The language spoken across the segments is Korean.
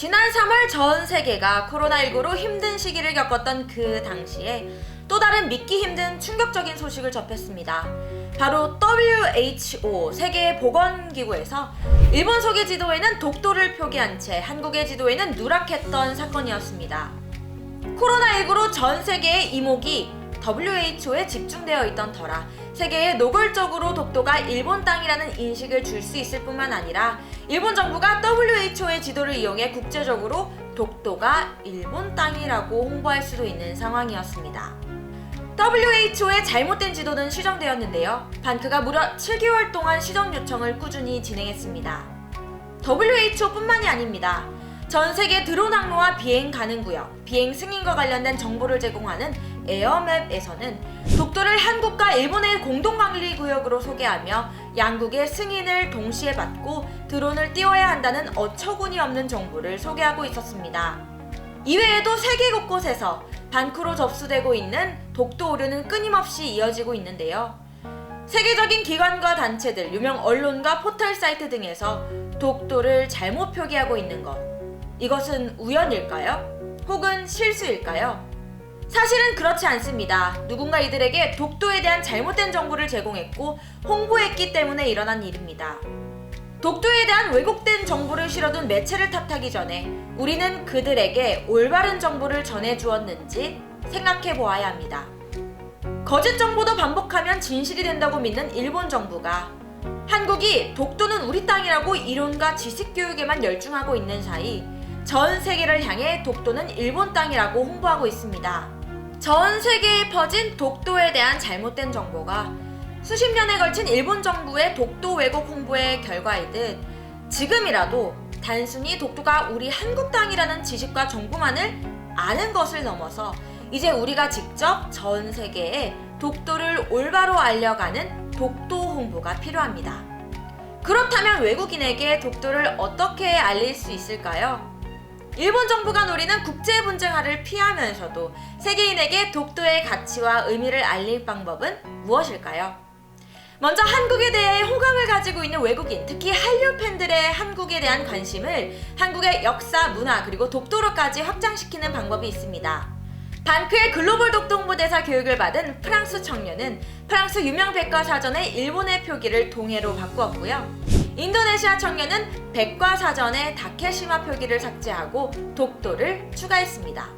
지난 3월 전 세계가 코로나19로 힘든 시기를 겪었던 그 당시에 또 다른 믿기 힘든 충격적인 소식을 접했습니다. 바로 WHO 세계 보건기구에서 일본 소개 지도에는 독도를 표기한 채 한국의 지도에는 누락했던 사건이었습니다. 코로나19로 전 세계의 이목이 WHO에 집중되어 있던 터라 세계에 노골적으로 독도가 일본 땅이라는 인식을 줄 수 있을 뿐만 아니라 일본 정부가 WHO의 지도를 이용해 국제적으로 독도가 일본 땅이라고 홍보할 수도 있는 상황이었습니다. WHO의 잘못된 지도는 시정되었는데요. 반크가 무려 7개월 동안 시정 요청을 꾸준히 진행했습니다. WHO뿐만이 아닙니다. 전 세계 드론 항로와 비행 가능 구역, 비행 승인과 관련된 정보를 제공하는 에어맵에서는 독도를 한국과 일본의 공동 관리 구역으로 소개하며 양국의 승인을 동시에 받고 드론을 띄워야 한다는 어처구니 없는 정보를 소개하고 있었습니다. 이외에도 세계 곳곳에서 반크로 접수되고 있는 독도 오류는 끊임없이 이어지고 있는데요. 세계적인 기관과 단체들, 유명 언론과 포털 사이트 등에서 독도를 잘못 표기하고 있는 것. 이것은 우연일까요? 혹은 실수일까요? 사실은 그렇지 않습니다. 누군가 이들에게 독도에 대한 잘못된 정보를 제공했고 홍보했기 때문에 일어난 일입니다. 독도에 대한 왜곡된 정보를 실어둔 매체를 탓하기 전에 우리는 그들에게 올바른 정보를 전해주었는지 생각해 보아야 합니다. 거짓 정보도 반복하면 진실이 된다고 믿는 일본 정부가 한국이 독도는 우리 땅이라고 이론과 지식 교육에만 열중하고 있는 사이 전 세계를 향해 독도는 일본 땅이라고 홍보하고 있습니다. 전 세계에 퍼진 독도에 대한 잘못된 정보가 수십 년에 걸친 일본 정부의 독도 왜곡 홍보의 결과이듯 지금이라도 단순히 독도가 우리 한국 땅이라는 지식과 정보만을 아는 것을 넘어서 이제 우리가 직접 전 세계에 독도를 올바로 알려가는 독도 홍보가 필요합니다. 그렇다면 외국인에게 독도를 어떻게 알릴 수 있을까요? 일본 정부가 노리는 국제 분쟁화를 피하면서도 세계인에게 독도의 가치와 의미를 알릴 방법은 무엇일까요? 먼저 한국에 대해 호감을 가지고 있는 외국인, 특히 한류 팬들의 한국에 대한 관심을 한국의 역사, 문화, 그리고 독도로까지 확장시키는 방법이 있습니다. 반크의 글로벌 독도 홍보대사 교육을 받은 프랑스 청년은 프랑스 유명 백과사전의 일본의 표기를 동해로 바꾸었고요. 인도네시아 청년은 백과사전의 다케시마 표기를 삭제하고 독도를 추가했습니다.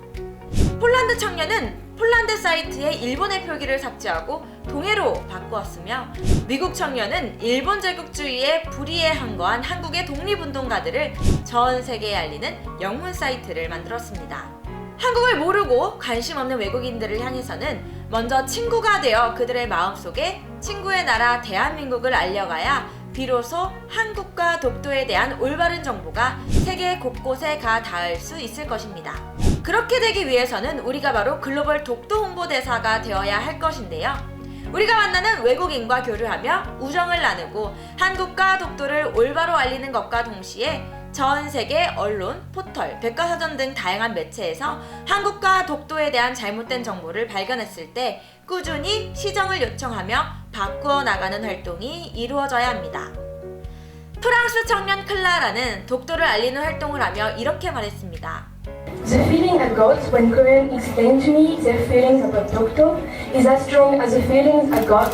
폴란드 청년은 폴란드 사이트의 일본의 표기를 삭제하고 동해로 바꾸었으며 미국 청년은 일본 제국주의에 불의에 항거한 한국의 독립운동가들을 전 세계에 알리는 영문 사이트를 만들었습니다. 한국을 모르고 관심 없는 외국인들을 향해서는 먼저 친구가 되어 그들의 마음속에 친구의 나라 대한민국을 알려가야 비로소 한국과 독도에 대한 올바른 정보가 세계 곳곳에 가 닿을 수 있을 것입니다. 그렇게 되기 위해서는 우리가 바로 글로벌 독도 홍보대사가 되어야 할 것인데요. 우리가 만나는 외국인과 교류하며 우정을 나누고 한국과 독도를 올바로 알리는 것과 동시에 전 세계 언론, 포털, 백과사전 등 다양한 매체에서 한국과 독도에 대한 잘못된 정보를 발견했을 때 꾸준히 시정을 요청하며 바꾸어 나가는 활동이 이루어져야 합니다. 프랑스 청년 클라라는 독도를 알리는 활동을 하며 이렇게 말했습니다. The feeling I got when Koreans explained to me their feelings about Dokdo is as strong as the feelings I got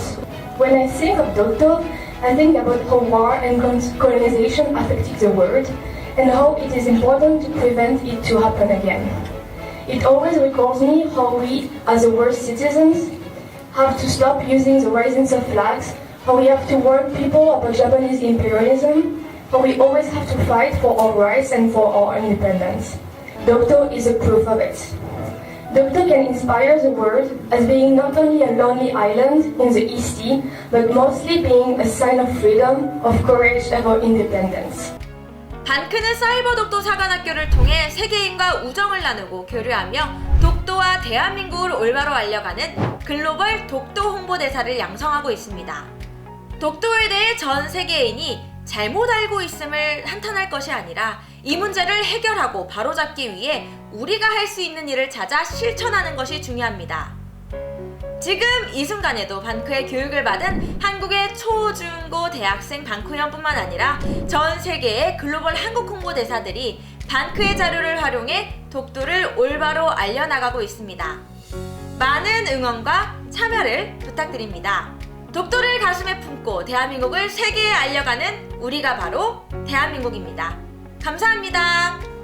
when I think of Dokdo. I think about how war and colonization affected the world and how it is important to prevent it to happen again. It always recalls me how we, as the world citizens, have to stop using the risings of flags, how we have to warn people about Japanese imperialism, how we always have to fight for our rights and for our independence. Dokdo is a proof of it. Dokdo can inspire the world as being not only a lonely island in the East Sea, but mostly being a sign of freedom, of courage, and of independence. 반크는 사이버 독도 사관학교를 통해 세계인과 우정을 나누고 교류하며 독도와 대한민국을 올바로 알려가는 글로벌 독도 홍보대사를 양성하고 있습니다. 독도에 대해 전 세계인이 잘못 알고 있음을 한탄할 것이 아니라 이 문제를 해결하고 바로잡기 위해 우리가 할 수 있는 일을 찾아 실천하는 것이 중요합니다. 지금 이 순간에도 반크의 교육을 받은 한국의 초, 중, 고 대학생 반크연뿐만 아니라 전 세계의 글로벌 한국 홍보 대사들이 반크의 자료를 활용해 독도를 올바로 알려나가고 있습니다. 많은 응원과 참여를 부탁드립니다. 독도를 가슴에 품고 대한민국을 세계에 알려가는 우리가 바로 대한민국입니다. 감사합니다.